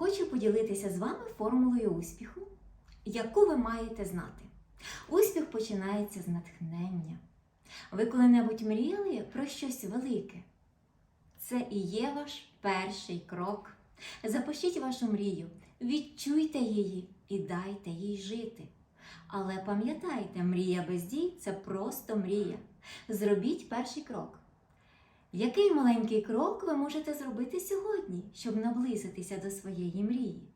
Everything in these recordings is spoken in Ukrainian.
Хочу поділитися з вами формулою успіху, яку ви маєте знати. Успіх починається з натхнення. Ви коли-небудь мріяли про щось велике? Це і є ваш перший крок. Запишіть вашу мрію, відчуйте її і дайте їй жити. Але пам'ятайте, мрія без дій це просто мрія. Зробіть перший крок. Який маленький крок ви можете зробити сьогодні, щоб наблизитися до своєї мрії?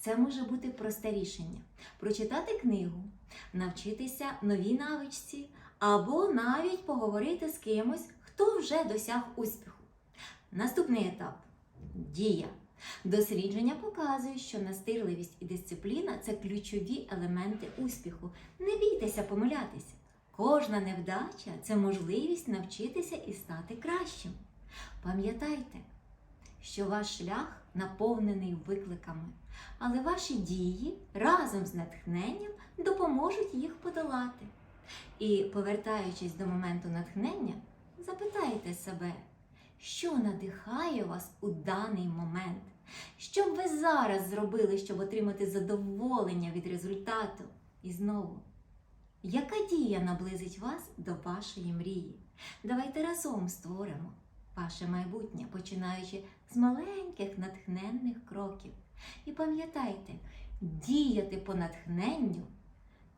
Це може бути просте рішення: прочитати книгу, навчитися новій навичці або навіть поговорити з кимось, хто вже досяг успіху. Наступний етап дія. Дослідження показують, що настирливість і дисципліна це ключові елементи успіху. Не бійтеся помилятися. Кожна невдача це можливість навчитися і стати кращим. Пам'ятайте, що ваш шлях наповнений викликами, але ваші дії разом з натхненням допоможуть їх подолати. І, повертаючись до моменту натхнення, запитайте себе, що надихає вас у даний момент? Що б ви зараз зробили, щоб отримати задоволення від результату? І знову, яка дія наблизить вас до вашої мрії? Давайте разом створимо ваше майбутнє, починаючи з маленьких натхненних кроків. І пам'ятайте, діяти по натхненню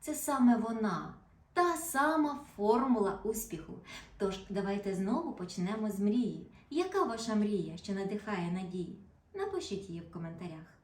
це саме вона, та сама формула успіху. Тож давайте знову почнемо з мрії. Яка ваша мрія, що надихає надії? Напишіть її в коментарях.